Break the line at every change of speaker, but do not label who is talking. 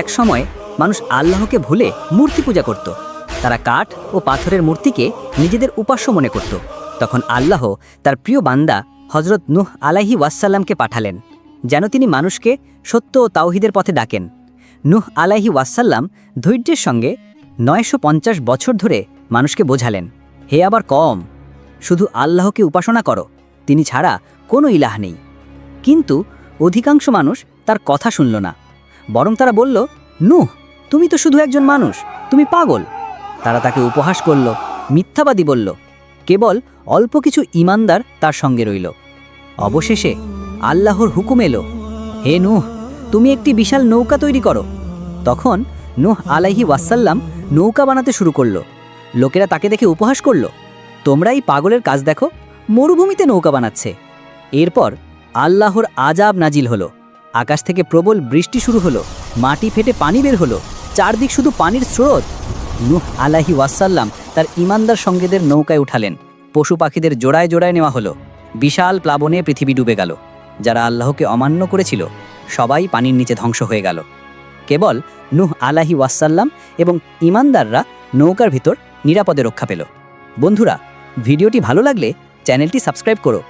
এক সময় মানুষ আল্লাহকে ভুলে মূর্তি পূজা করত। তারা কাঠ ও পাথরের মূর্তিকে নিজেদের উপাস্য মনে করত। তখন আল্লাহ তার প্রিয় বান্দা হজরত নুহ আলাহি ওয়াসাল্লামকে পাঠালেন, যেন তিনি মানুষকে সত্য ও তাওহিদের পথে ডাকেন। নুহ আলাহি ওয়াসাল্লাম ধৈর্যের সঙ্গে নয়শো পঞ্চাশ বছর ধরে মানুষকে বোঝালেন, হে আবার কম, শুধু আল্লাহকে উপাসনা করো, তিনি ছাড়া কোনো ইলাহ নেই। কিন্তু অধিকাংশ মানুষ তার কথা শুনল না। বরং তারা বলল, নুহ, তুমি তো শুধু একজন মানুষ, তুমি পাগল। তারা তাকে উপহাস করল, মিথ্যাবাদী বলল, কেবল অল্প কিছু ইমানদার তার সঙ্গে রইল। অবশেষে আল্লাহর হুকুম এলো, হে নুহ, তুমি একটি বিশাল নৌকা তৈরি করো। তখন নুহ আলাইহি ওয়াসাল্লাম নৌকা বানাতে শুরু করল। লোকেরা তাকে দেখে উপহাস করল তোমরা এই পাগলের কাজ দেখো, মরুভূমিতে নৌকা বানাচ্ছে। এরপর আল্লাহর আজাব নাজিল হলো। আকাশ থেকে প্রবল বৃষ্টি শুরু হলো, মাটি ফেটে পানি বের হলো, চারদিক শুধু পানির স্রোত। নুহ আলাহি ওয়াসাল্লাম তার ইমানদার সঙ্গেদের নৌকায় উঠালেন, পশু পাখিদের জোড়ায় জোড়ায় নেওয়া হলো, বিশাল প্লাবনে পৃথিবী ডুবে গেল, যারা আল্লাহকে অমান্য করেছিল, সবাই পানির নিচে ধ্বংস হয়ে গেল। কেবল নুহ আলাহি ওয়াসাল্লাম এবং ইমানদাররা নৌকার ভিতর নিরাপদে রক্ষা পেল। বন্ধুরা, ভিডিওটি ভালো লাগলে চ্যানেলটি সাবস্ক্রাইব করো